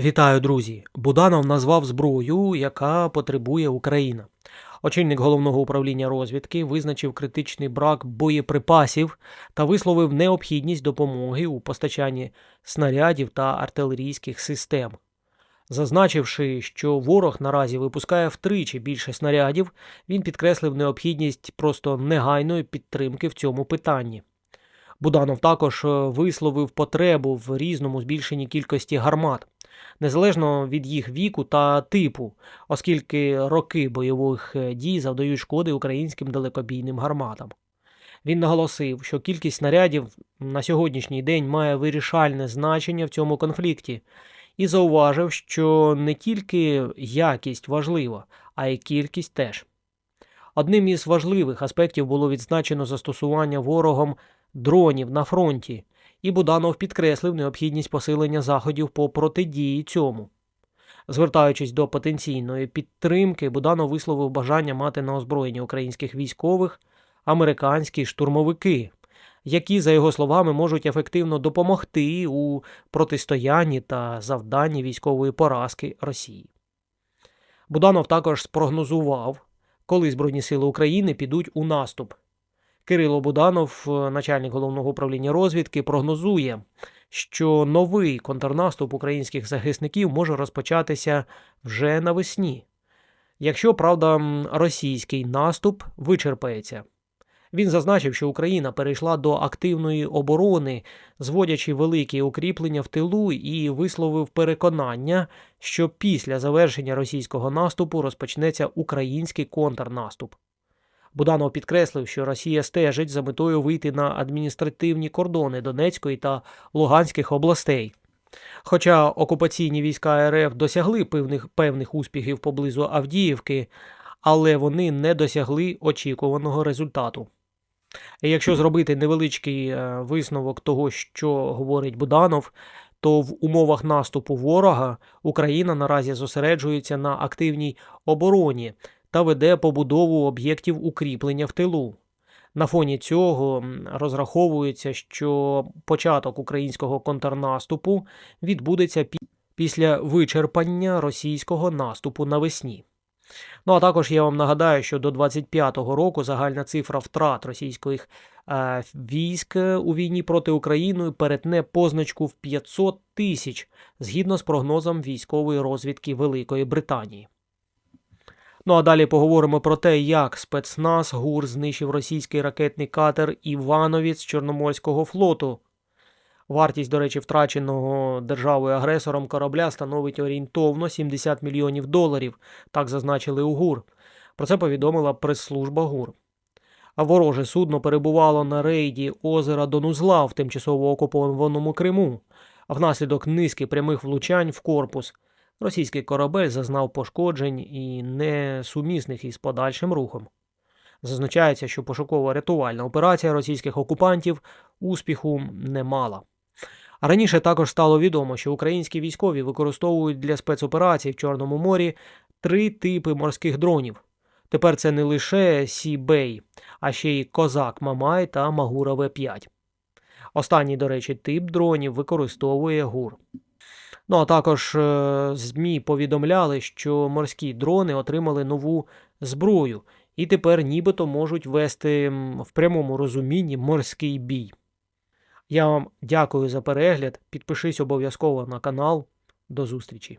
Вітаю, друзі! Буданов назвав зброю, яка потребує Україна. Очільник головного управління розвідки визначив критичний брак боєприпасів та висловив необхідність допомоги у постачанні снарядів та артилерійських систем. Зазначивши, що ворог наразі випускає втричі більше снарядів, він підкреслив необхідність просто негайної підтримки в цьому питанні. Буданов також е, висловив потребу в різному збільшенні кількості гармат, незалежно від їх віку та типу, оскільки роки бойових е, дій завдають шкоди українським далекобійним гарматам. Він наголосив, що кількість снарядів на сьогоднішній день має вирішальне значення в цьому конфлікті, і зауважив, що не тільки якість важлива, а й кількість теж. Одним із важливих аспектів було відзначено застосування ворогом дронів на фронті, і Буданов підкреслив необхідність посилення заходів по протидії цьому. Звертаючись до потенційної підтримки, Буданов висловив бажання мати на озброєнні українських військових американські штурмовики, які, за його словами, можуть ефективно допомогти у протистоянні та завданні військової поразки Росії. Буданов також спрогнозував, коли Збройні сили України підуть у наступ. Кирило Буданов, е, начальник головного управління розвідки, прогнозує, що новий контрнаступ українських захисників може розпочатися вже навесні, якщо правда російський наступ вичерпається. Він зазначив, що Україна перейшла до активної оборони, зводячи великі укріплення в тилу, і висловив переконання, що після завершення російського наступу розпочнеться український контрнаступ. Буданов підкреслив, що Росія стежить за метою вийти на адміністративні кордони Донецької та Луганських областей. Хоча окупаційні війська РФ досягли певних, певних успіхів поблизу Авдіївки, але вони не досягли очікуваного результату. І якщо зробити невеличкий е, висновок того, що говорить Буданов, то в умовах наступу ворога Україна наразі зосереджується на активній обороні та веде побудову об'єктів укріплення в тилу. На фоні цього розраховується, що початок українського контрнаступу відбудеться пі- після вичерпання російського наступу навесні. Ну а також я вам нагадаю, що до 25-го року загальна цифра втрат російських е, військ у війні проти України перетне позначку в 500 тисяч згідно з прогнозом військової розвідки Великої Британії. Ну а далі поговоримо про те, як спецназ ГУР знищив російський ракетний катер Івановець Чорноморського флоту. Вартість, до речі, втраченого державою агресором корабля становить орієнтовно 70 мільйонів доларів, так зазначили у ГУР. Про це повідомила прес-служба ГУР. А вороже судно перебувало на рейді озера Донузла в тимчасово окупованому Криму. А внаслідок низки прямих влучань в корпус російський корабель зазнав пошкоджень і несумісних із подальшим рухом. Зазначається, що пошуково-рятувальна операція російських окупантів успіху не мала. Раніше також стало відомо, що українські військові використовують для спецоперацій в Чорному морі три типи морських дронів. Тепер це не лише Сі-Бей, а ще й Козак Мамай та Магура В5. Останній, до речі, тип дронів використовує ГУР. Ну а також е, ЗМІ повідомляли, що морські дрони отримали нову зброю і тепер нібито можуть вести в прямому розумінні морський бій. Я вам дякую за перегляд. Підпишись обов'язково на канал. До зустрічі!